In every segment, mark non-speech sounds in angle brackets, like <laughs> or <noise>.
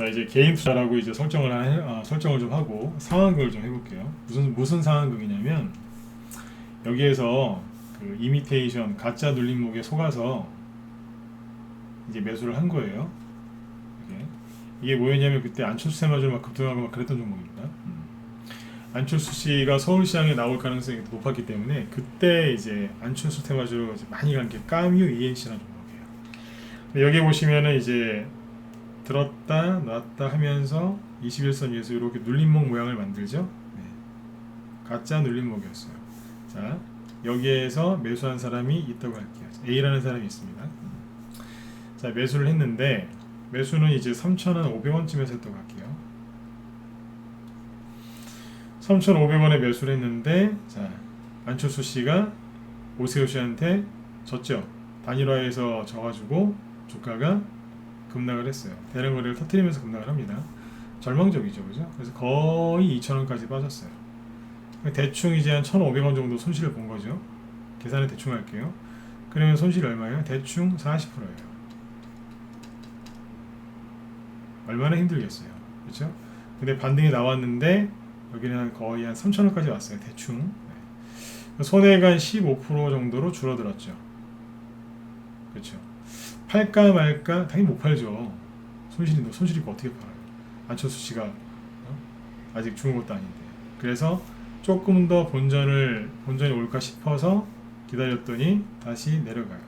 자 이제 개인 투자라고 이제 설정을 해, 아, 설정을 좀 하고 상황극을 좀 해볼게요. 무슨 무슨 상황극이냐면 여기에서 그 이미테이션 가짜 눌림목에 속아서 이제 매수를 한 거예요. 이게, 이게 뭐였냐면 그때 안철수 세마주를 막 급등하고 막 그랬던 종목입니다. 음. 안철수 씨가 서울시장에 나올 가능성이 높았기 때문에 그때 이제 안철수 테마주로 많이 간 게 까뮤 ENC라는 종목이에요. 여기 보시면은 이제 들었다 놨다 하면서 21선 위에서 이렇게 눌림목 모양을 만들죠. 네. 가짜 눌림목이었어요. 자 여기에서 매수한 사람이 있다고 할게요. A라는 사람이 있습니다. 자 매수를 했는데 매수는 이제 3,500원쯤에서 했다고 할게요. 3,500원에 매수를 했는데 자 안철수 씨가 오세호 씨한테 졌죠. 단일화에서 져가지고 주가가 급락을 했어요. 대량 거래를 터트리면서 급락을 합니다. 절망적이죠, 그죠? 그래서 거의 2,000원까지 빠졌어요. 대충 이제 한 1,500원 정도 손실을 본 거죠. 계산을 대충 할게요. 그러면 손실이 얼마예요? 대충 40%예요. 얼마나 힘들겠어요. 그렇죠? 근데 반등이 나왔는데 여기는 한 거의 한 3,000원까지 왔어요. 대충. 네. 손해가 15% 정도로 줄어들었죠. 그렇죠. 팔까 말까 당연히 못 팔죠. 손실이 손실이 어떻게 팔아요? 안철수 씨가 어? 아직 죽은 것도 아닌데. 그래서 조금 더 본전을 본전이 올까 싶어서 기다렸더니 다시 내려가요.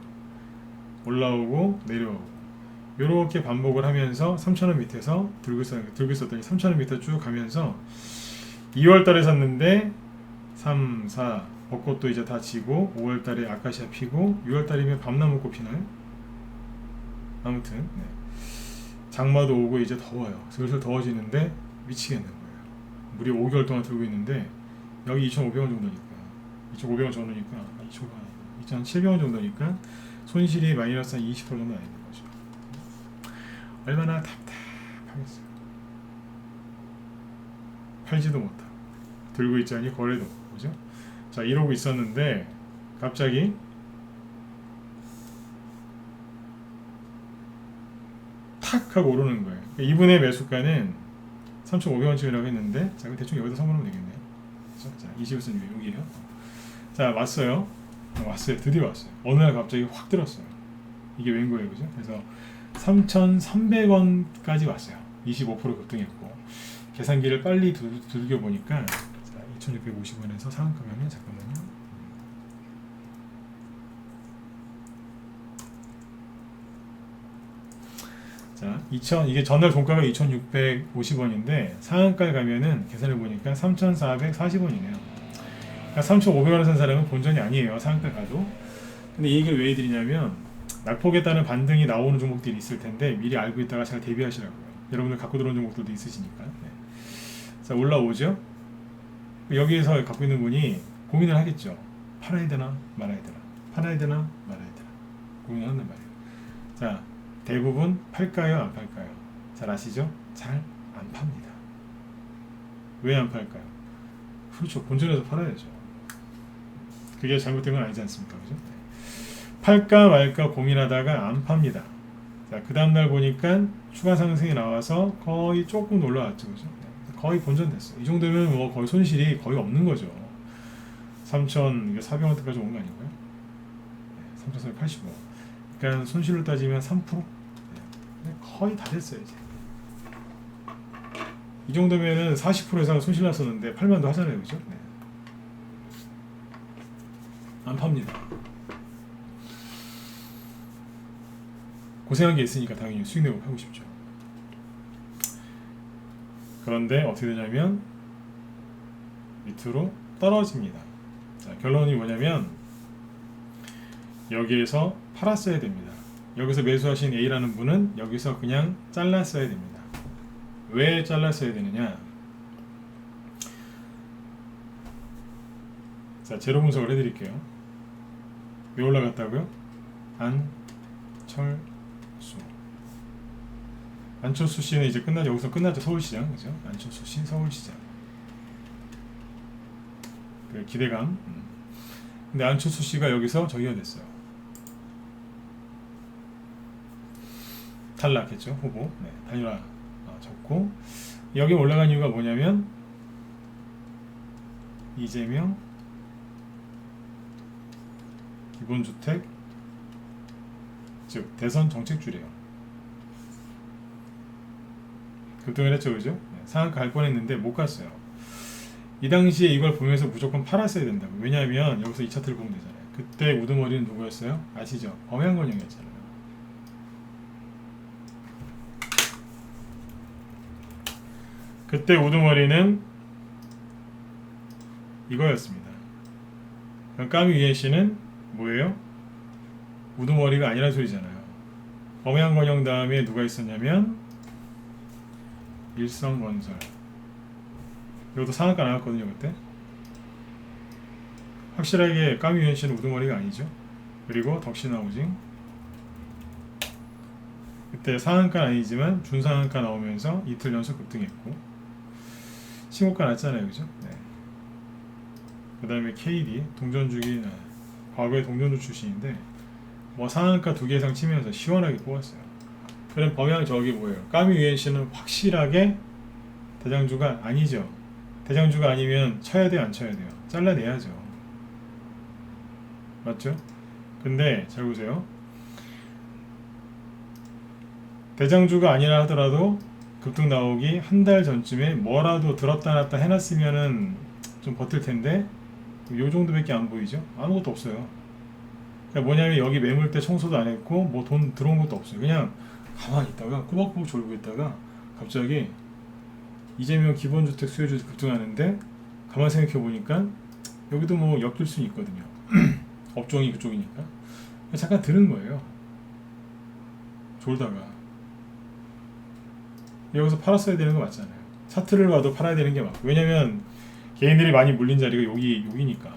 올라오고 내려오고 이렇게 반복을 하면서 3,000원 밑에서 들고 있었 들고 있었더니 3,000원 밑에 쭉 가면서 2월 달에 샀는데 3, 4 벚꽃도 이제 다 지고 5월 달에 아카시아 피고 6월 달이면 밤나무꽃 피나요? 아무튼 네. 장마도 오고 이제 더워요. 슬슬 더워지는데 미치겠는 거예요. 무려 5개월 동안 들고 있는데 여기 2,500원 정도니까 2,500원 정도니까 2,000원 2,700원 정도니까 손실이 마이너스 한 20% 정도 나 있는 거죠. 얼마나 답답하겠어요. 팔지도 못하고 들고 있자니 거래도 그죠? 자 이러고 있었는데 갑자기 탁 하고 오르는 거예요. 그러니까 이분의 매수가는 3,500원쯤이라고 했는데 자 그럼 대충 여기다 선물하면 되겠네요. 그렇죠? 자 21선 위에 여기에요. 자 왔어요. 어, 왔어요. 드디어 왔어요. 어느 날 갑자기 확 들었어요. 이게 웬 거예요, 그죠? 그래서 3,300원까지 왔어요. 25% 급등했고 계산기를 빨리 두, 두들겨 보니까 자, 2,650원에서 상한가면 잠깐만요. 자, 2,000 이게 전날 종가가 2,650원인데 상한가에 가면은 계산해 보니까 3,440원이네요. 그러니까 3,500원에 산 사람은 본전이 아니에요. 상한가 가도. 근데 이 얘기를 왜 해드리냐면 낙폭에 따른 반등이 나오는 종목들이 있을 텐데 미리 알고 있다가 잘 대비하시라고요. 여러분들 갖고 들어온 종목들도 있으시니까. 네. 자 올라오죠. 여기에서 갖고 있는 분이 고민을 하겠죠. 팔아야 되나 말아야 되나. 팔아야 되나 말아야 되나. 고민을 한단 말이에요. 자 대부분 팔까요 안 팔까요? 잘 아시죠? 잘 안 팝니다. 왜 안 팔까요? 그렇죠. 본전에서 팔아야죠. 그게 잘못된 건 아니지 않습니까? 그죠? 팔까 말까 고민하다가 안 팝니다. 자, 그 다음날 보니까 추가 상승이 나와서 거의 조금 올라왔죠. 그죠? 네, 거의 본전됐어요. 이 정도면 뭐 거의 손실이 거의 없는 거죠. 3,400원대까지 온 거? 네, 3,485. 그러니까 손실로 따지면 3%? 네, 거의 다 됐어요, 이제. 이 정도면은 40% 이상 손실 났었는데 팔만도 하잖아요, 그죠? 네. 안 팝니다. 고생한 게 있으니까 당연히 수익 내고 팔고 싶죠. 그런데 어떻게 되냐면 밑으로 떨어집니다. 자, 결론이 뭐냐면 여기에서 팔았어야 됩니다. 여기서 매수하신 A라는 분은 여기서 그냥 잘랐어야 됩니다. 왜 잘랐어야 되느냐? 자, 제로 분석을 해드릴게요. 왜 올라갔다고요? 안철수. 안철수 씨는 이제 끝나죠. 여기서 끝나죠. 서울시장, 그죠? 안철수 씨 서울시장. 그 기대감. 음. 근데 안철수 씨가 여기서 저기가 됐어요. 탈락했죠 후보. 네, 단일화 어, 적고 여기 올라간 이유가 뭐냐면 이재명 기본주택 즉 대선 정책줄이에요. 급등을 했죠, 그죠? 네, 상한가 갈 뻔했는데 못 갔어요. 이 당시에 이걸 보면서 무조건 팔았어야 된다고. 왜냐하면 여기서 이 차트를 보면 되잖아요. 그때 우두머리는 누구였어요? 아시죠? 범양건영이었잖아요. 그때 우두머리는 이거였습니다. 그럼 까미 유엔 씨는 뭐예요? 우두머리가 아니란 소리잖아요. 범양건영 다음에 누가 있었냐면 일성건설. 이것도 상한가 나왔거든요 그때. 확실하게 까미 유엔 씨는 우두머리가 아니죠. 그리고 덕신하우징. 그때 상한가 아니지만 중상한가 나오면서 이틀 연속 급등했고 신고가 났잖아요, 그죠? 네. 그 다음에 KD 동전주기 아, 과거에 동전주 출신인데 뭐 상한가 두 개 이상 치면서 시원하게 뽑았어요. 그럼 범양 저기 뭐예요? 까미 유엔씨는 확실하게 대장주가 아니죠. 대장주가 아니면 쳐야 돼요, 안 쳐야 돼요? 잘라내야죠. 맞죠? 근데 잘 보세요. 대장주가 아니라 하더라도 급등 나오기 한 달 전쯤에 뭐라도 들었다 놨다 해놨으면은 좀 버틸 텐데 요 정도밖에 안 보이죠? 아무것도 없어요. 그러니까 뭐냐면 여기 매물대 청소도 안 했고 뭐 돈 들어온 것도 없어요. 그냥 가만히 있다가 꾸벅꾸벅 졸고 있다가 갑자기 이재명 기본주택 수요주 급등하는데 가만 생각해 보니까 여기도 뭐 엮일 수는 있거든요. <clears throat> 업종이 그쪽이니까 잠깐 드는 거예요. 졸다가 여기서 팔았어야 되는 거 맞잖아요. 차트를 봐도 팔아야 되는 게 맞고 왜냐면 개인들이 많이 물린 자리가 여기 여기니까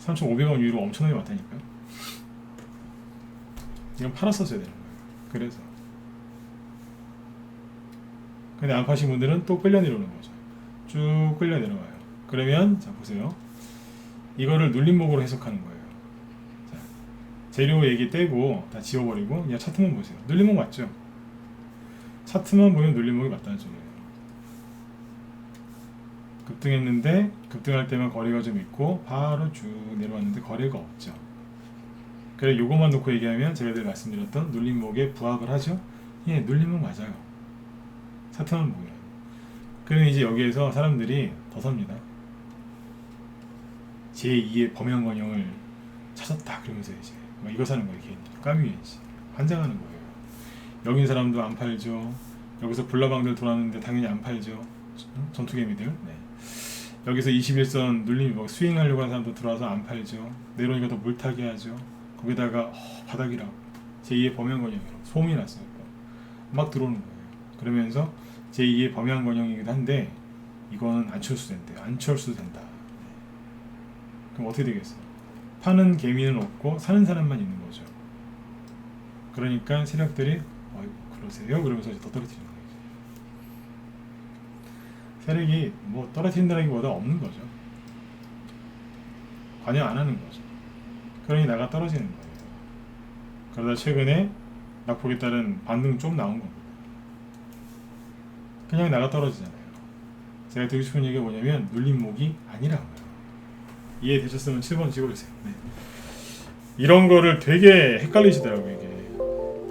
3,500원 위로 엄청나게 많다니까. 이건 팔았었어야 되는 거예요. 그래서 근데 안 파신 분들은 또 끌려 내려오는 거죠. 쭉 끌려 내려와요. 그러면 자 보세요. 이거를 눌림목으로 해석하는 거예요. 자, 재료 얘기 떼고 다 지워버리고 그냥 차트만 보세요. 눌림목 맞죠? 차트만 보면 눌림목이 맞다는 소리예요. 급등했는데 급등할 때만 거래가 좀 있고 바로 쭉 내려왔는데 거래가 없죠. 그래 요것만 놓고 얘기하면 제가 늘 말씀드렸던 눌림목에 부합을 하죠. 예, 눌림목 맞아요. 차트만 보면. 그럼 이제 여기에서 사람들이 더 삽니다. 제2의 범양건영을 찾았다 그러면서 이제 막 이거 사는 거예요 개인 까뮤이지 환장하는 거예요 여긴 사람도 안 팔죠. 여기서 불나방들 돌았는데 당연히 안 팔죠. 응? 전투개미들? 네. 여기서 21선 눌림 뭐 스윙하려고 하는 사람도 들어와서 안 팔죠. 내려오니까 더 물타기 하죠. 거기다가 어, 바닥이라고 제2의 범양건영이라고 소문이 났어요 막 들어오는 거예요. 그러면서 제2의 범양건영이기도 한데 이거는 안철수 된대요 안철수 된다. 그럼 어떻게 되겠어요? 파는 개미는 없고 사는 사람만 있는 거죠. 그러니까 세력들이 그러세요? 그러면서 이제 더 떨어뜨리는 거예요. 세력이 뭐 떨어뜨린다기보다 없는 거죠. 관여 안 하는 거죠. 그러니 나가 떨어지는 거예요. 그러다 최근에 낙폭에 따른 반등 좀 나온 겁니다. 그냥 나가 떨어지잖아요. 제가 드리고 싶은 얘기가 뭐냐면 눌림목이 아니라고요. 이해되셨으면 7번 찍어주세요. 네. 이런 거를 되게 헷갈리시더라고요,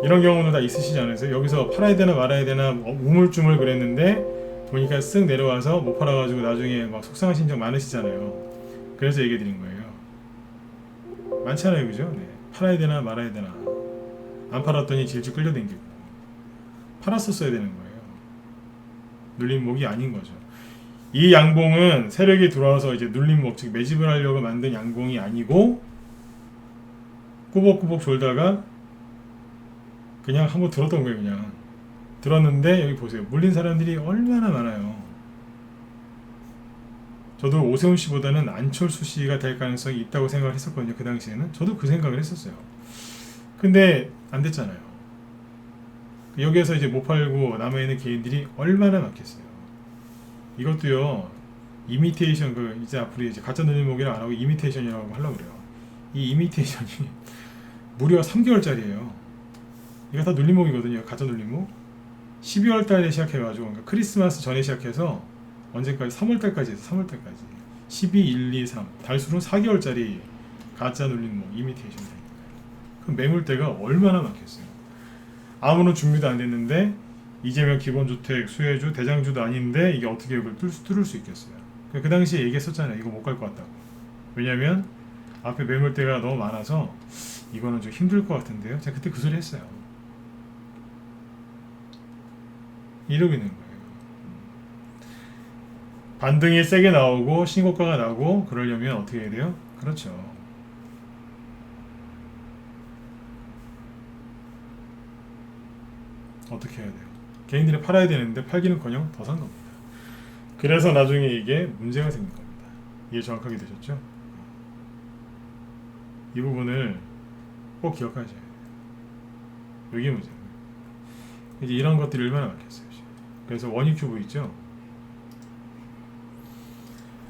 이런 경우는 다 있으시지 않으세요? 여기서 팔아야 되나 말아야 되나 어, 우물쭈물 그랬는데 보니까 쓱 내려와서 못 팔아가지고 나중에 막 속상하신 적 많으시잖아요. 그래서 얘기 드린 거예요. 많잖아요, 그죠? 네. 팔아야 되나 말아야 되나. 안 팔았더니 질질 끌려댕기고. 팔았었어야 되는 거예요. 눌림목이 아닌 거죠. 이 양봉은 세력이 들어와서 이제 눌림목 즉 매집을 하려고 만든 양봉이 아니고 꾸벅꾸벅 졸다가 그냥 한번 들었던 거예요 그냥. 들었는데 여기 보세요. 물린 사람들이 얼마나 많아요. 저도 오세훈 씨보다는 안철수 씨가 될 가능성이 있다고 생각을 했었거든요 그 당시에는. 저도 그 생각을 했었어요. 근데 안 됐잖아요. 여기에서 이제 못 팔고 남아 있는 개인들이 얼마나 많겠어요. 이것도요 이미테이션 그 이제 앞으로 이제 가짜 눌림목이라 안 하고 이미테이션이라고 하려고 그래요. 이 이미테이션이 무려 3개월짜리예요. 이거 다 눌림목이거든요. 가짜 눌림목. 12월 달에 시작해가지고 그러니까 크리스마스 전에 시작해서 언제까지 3월 달까지 해서 3월 달까지 12, 1, 2, 3 달수로 4개월짜리 가짜 뭐 이미테이션 된 거예요. 그럼 매물대가 얼마나 많겠어요. 아무런 준비도 안 됐는데 이재명 기본주택 수혜주 대장주도 아닌데 이게 어떻게 이걸 뚫을 수, 뚫을 수 있겠어요. 그- 그 당시에 얘기했었잖아요. 이거 못 갈 것 같다고. 왜냐면 앞에 매물대가 너무 많아서 이거는 좀 힘들 것 같은데요. 제가 그때 그 소리 했어요. 이러고 있는 거예요. 반등이 세게 나오고 신고가가 나고 그러려면 어떻게 해야 돼요? 그렇죠. 어떻게 해야 돼요? 개인들이 팔아야 되는데 팔기는커녕 더 산 겁니다. 그래서 나중에 이게 문제가 생긴 겁니다. 이해 정확하게 되셨죠? 이 부분을 꼭 기억하셔야 돼요. 이게 문제예요. 이제 이런 것들이 얼마나 많겠어요. 그래서 원익 큐브 있죠?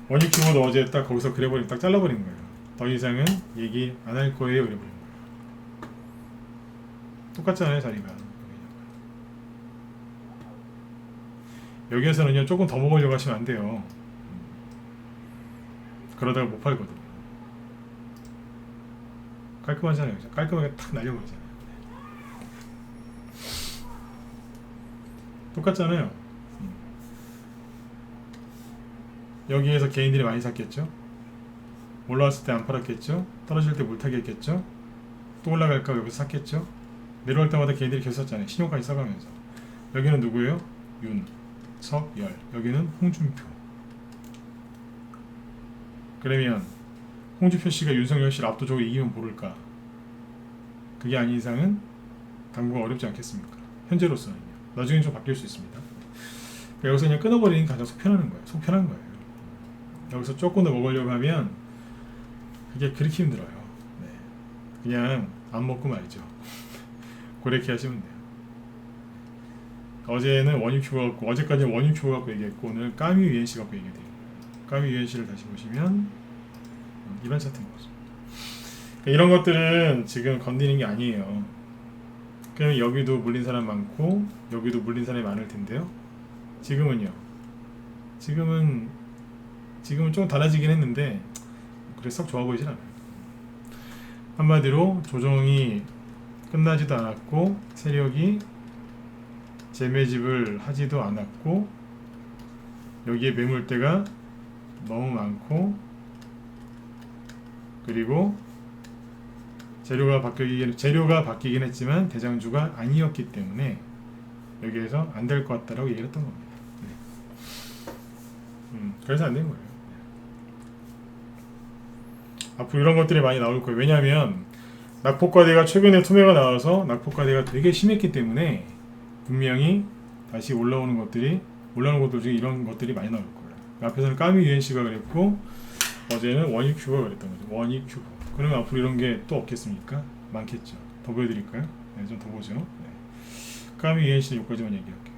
원익 큐브도 어제 딱 거기서 그래버리 딱 잘라버린 거예요. 더 이상은 얘기 안 할 거예요. 이래버린 거예요. 똑같잖아요 자리가. 여기에서는요 조금 더 먹으려고 하시면 안 돼요. 그러다가 못 팔거든요. 깔끔하잖아요. 깔끔하게 탁 날려버리잖아요. 똑같잖아요. 음. 여기에서 개인들이 많이 샀겠죠? 올라왔을 때 안 팔았겠죠? 떨어질 때 물타기 했겠죠? 또 올라갈까 여기서 샀겠죠? 내려올 때마다 개인들이 계속 샀잖아요. 신용까지 써가면서. 여기는 누구예요? 윤, 석, 열. 여기는 홍준표. 그러면 홍준표 씨가 윤석열 씨를 압도적으로 이기면 모를까? 그게 아닌 이상은 당분간 어렵지 않겠습니까? 현재로서는요. 나중에 좀 바뀔 수 있습니다. 그러니까 여기서 그냥 끊어버리는 게 가장 속편하는 거예요. 속편한 거예요. 여기서 조금 더 먹으려고 하면 그게 그렇게 힘들어요. 네. 그냥 안 먹고 말죠. 그렇게 <laughs> 하시면 돼요. 어제는 원유큐브 갖고 어제까지 원유큐브 갖고 얘기했고 오늘 까미 UNC 갖고 얘기해요. 까미 UNC를 다시 보시면 음, 일반 거죠. 그러니까 이런 것들은 지금 건드리는 게 아니에요. 그럼 여기도 물린 사람 많고 여기도 물린 사람이 많을 텐데요. 지금은요. 지금은 지금은 좀 달라지긴 했는데 그래 썩 좋아 보이진 않아요. 한마디로 조정이 끝나지도 않았고 세력이 재매집을 하지도 않았고 여기에 매물대가 너무 많고 그리고 재료가 바뀌긴 재료가 바뀌긴 했지만 대장주가 아니었기 때문에 여기에서 안 될 것 같다라고 얘기를 했던 겁니다. 네. 음, 그래서 안 된 거예요. 앞으로 이런 것들이 많이 나올 거예요. 왜냐하면 낙폭과대가 최근에 투매가 나와서 낙폭과대가 되게 심했기 때문에 분명히 다시 올라오는 것들이 올라오는 것들 중에 이런 것들이 많이 나올 거예요. 앞에서는 까미 UNC가 그랬고 어제는 원익큐브가 그랬던 거죠. 원익큐브. 그러면 앞으로 이런 게 또 없겠습니까? 많겠죠. 더 보여드릴까요? 네, 좀 더 보죠. 네. 까미 UNC는 여기까지만 얘기할게요.